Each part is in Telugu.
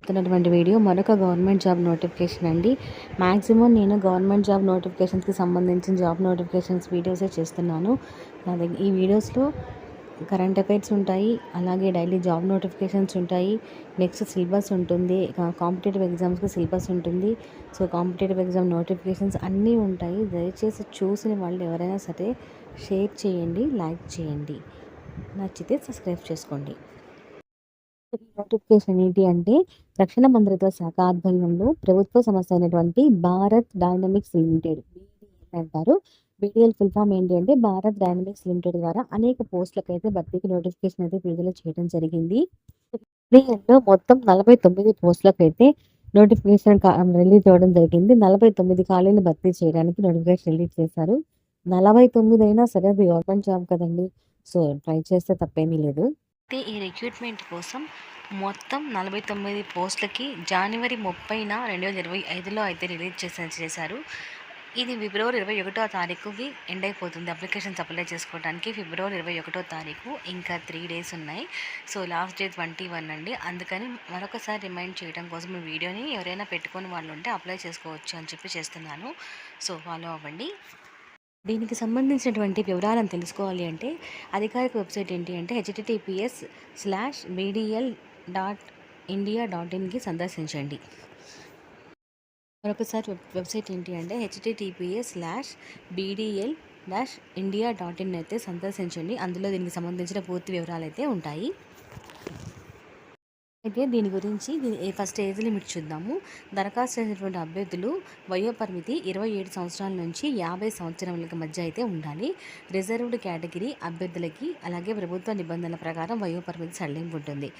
చెప్తున్నటువంటి వీడియో మరొక గవర్నమెంట్ జాబ్ నోటిఫికేషన్ అండి. మ్యాక్సిమం నేను గవర్నమెంట్ జాబ్ నోటిఫికేషన్స్కి సంబంధించిన జాబ్ నోటిఫికేషన్స్ వీడియోసే చేస్తున్నాను. నా దగ్గర ఈ వీడియోస్లో కరెంట్ అఫైర్స్ ఉంటాయి అలాగే డైలీ జాబ్ నోటిఫికేషన్స్ ఉంటాయి నెక్స్ట్ సిలబస్ ఉంటుంది కాంపిటేటివ్ ఎగ్జామ్స్కి సిలబస్ ఉంటుంది. సో కాంపిటేటివ్ ఎగ్జామ్ నోటిఫికేషన్స్ అన్నీ ఉంటాయి. దయచేసి చూసిన వాళ్ళు ఎవరైనా సరే షేర్ చేయండి లైక్ చేయండి. నచ్చితే సబ్స్క్రైబ్ చేసుకోండి. నోటిఫికేషన్ ఏంటి అంటే రక్షణ మంత్రిత్వ శాఖ ఆధ్వర్యంలో ప్రభుత్వ సంస్థ అయినటువంటి భారత్ డైనమిక్స్ లిమిటెడ్ అంటారు. బీడీఎల్ ఫుల్ ఫామ్ ఏంటి అంటే భారత్ డైనమిక్స్ లిమిటెడ్ ద్వారా అనేక పోస్టులకు అయితే భర్తీకి నోటిఫికేషన్ అయితే విడుదల చేయడం జరిగింది. బీడీఎల్లో మొత్తం నలభై తొమ్మిది పోస్టులకు అయితే నోటిఫికేషన్ రిలీజ్ అవ్వడం జరిగింది. నలభై తొమ్మిది ఖాళీలు భర్తీ చేయడానికి నోటిఫికేషన్ రిలీజ్ చేశారు. నలభై తొమ్మిది అయినా సరే అది గవర్నమెంట్ జాబ్ కదండి. సో ట్రై చేస్తే తప్పేమీ లేదు. అయితే ఈ రిక్రూట్మెంట్ కోసం మొత్తం నలభై తొమ్మిది పోస్టులకి జనవరి ముప్పైన రెండు వేల ఇరవై ఐదులో అయితే రిలీజ్ చేసిన చేశారు. ఇది ఫిబ్రవరి ఇరవై ఒకటో తారీఖుకి ఎండ్ అయిపోతుంది. అప్లికేషన్స్ అప్లై చేసుకోవడానికి ఫిబ్రవరి ఇరవై ఒకటో తారీఖు ఇంకా త్రీ డేస్ ఉన్నాయి. So last day twenty one అండి. అందుకని మరొకసారి రిమైండ్ చేయడం కోసం ఈ వీడియోని ఎవరైనా పెట్టుకొని వాళ్ళు ఉంటే అప్లై చేసుకోవచ్చు అని చెప్పి చేస్తున్నాను. సో ఫాలో అవ్వండి. దీనికి సంబంధించినటువంటి వివరాలను తెలుసుకోవాలి అంటే అధికారిక వెబ్సైట్ ఏంటి అంటే HTTPS slash BDL dot India dot ఇన్కి సందర్శించండి. మరొకసారి వెబ్సైట్ ఏంటి అంటే HTTPS slash BDL dash India dot in అయితే సందర్శించండి. అందులో దీనికి సంబంధించిన పూర్తి వివరాలు అయితే ఉంటాయి. అయితే దీని గురించి ఫస్ట్ ఏజ్ లిమిట్ చూద్దాము. దరఖాస్తు చేసినటువంటి అభ్యర్థులు వయోపరిమితి ఇరవై ఏడు సంవత్సరాల నుంచి యాభై సంవత్సరాల మధ్య అయితే ఉండాలి. రిజర్వ్డ్ కేటగిరీ అభ్యర్థులకి అలాగే ప్రభుత్వ నిబంధనల ప్రకారం వయోపరిమితి సడలింపు ఉంటుంది.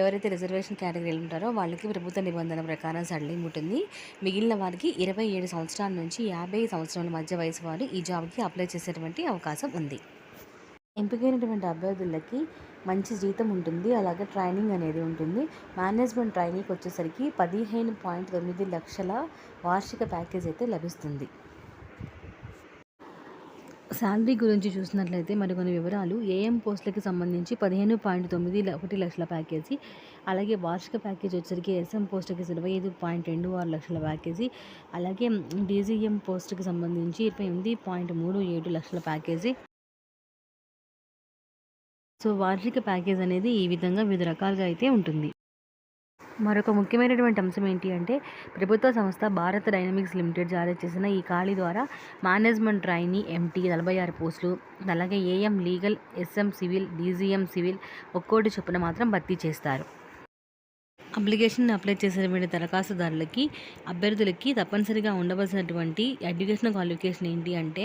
ఎవరైతే రిజర్వేషన్ కేటగిరీలు ఉంటారో వాళ్ళకి ప్రభుత్వ నిబంధనల ప్రకారం సడలింపు ఉంటుంది. మిగిలిన వారికి ఇరవై ఏడు సంవత్సరాల నుంచి యాభై సంవత్సరాల మధ్య వయసు వారు ఈ జాబ్కి అప్లై చేసేటువంటి అవకాశం ఉంది. ఎంపికైనటువంటి అభ్యర్థులకి మంచి జీతం ఉంటుంది. అలాగే ట్రైనింగ్ అనేది ఉంటుంది. మేనేజ్మెంట్ ట్రైనింగ్కి వచ్చేసరికి పదిహేను పాయింట్ తొమ్మిది లక్షల వార్షిక ప్యాకేజ్ అయితే లభిస్తుంది. శాలరీ గురించి చూసినట్లయితే మరికొన్ని వివరాలు. ఏఎం పోస్టులకి సంబంధించి పదిహేను పాయింట్ తొమ్మిది ఒకటి లక్షల ప్యాకేజీ. అలాగే వార్షిక ప్యాకేజ్ వచ్చేసరికి ఎస్ఎం పోస్టుకి ఇరవై ఐదు పాయింట్ రెండు ఆరు లక్షల ప్యాకేజీ. అలాగే డీజీఎం పోస్టుకి సంబంధించి ఇరవై ఎనిమిది పాయింట్ మూడు ఏడు లక్షల ప్యాకేజీ. సో వార్షిక ప్యాకేజ్ అనేది ఈ విధంగా వివిధ రకాలుగా అయితే ఉంటుంది. మరొక ముఖ్యమైనటువంటి అంశం ఏంటి అంటే ప్రభుత్వ సంస్థ భారత్ డైనమిక్స్ లిమిటెడ్ జారీ చేసిన ఈ ఖాళీ ద్వారా మేనేజ్మెంట్ ట్రైనీ ఎంటీ నలభై ఆరు పోస్టులు అలాగే AM legal SM civil DGM civil ఒక్కోటి చొప్పున మాత్రం భర్తీ చేస్తారు. అప్లికేషన్ అప్లై చేసేటువంటి దరఖాస్తుదారులకి అభ్యర్థులకి తప్పనిసరిగా ఉండవలసినటువంటి ఎడ్యుకేషన్ క్వాలిఫికేషన్ ఏంటి అంటే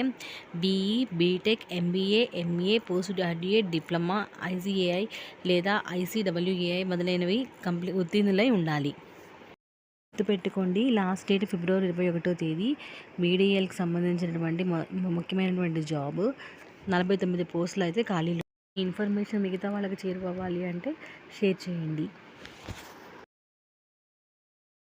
BE BTech MBA MA post graduate diploma ICAI లేదా ఐసీడబ్ల్యూఏఐ మొదలైనవి కంప్లీ ఉత్తీర్ణులై ఉండాలి. గుర్తుపెట్టుకోండి లాస్ట్ డేట్ ఫిబ్రవరి ఇరవై ఒకటో తేదీ బీడీఎల్కి సంబంధించినటువంటి ముఖ్యమైనటువంటి జాబ్. నలభై తొమ్మిది పోస్టులు అయితే ఖాళీలు. ఇన్ఫర్మేషన్ మిగతా వాళ్ళకి చేరుకోవాలి అంటే షేర్ చేయండి.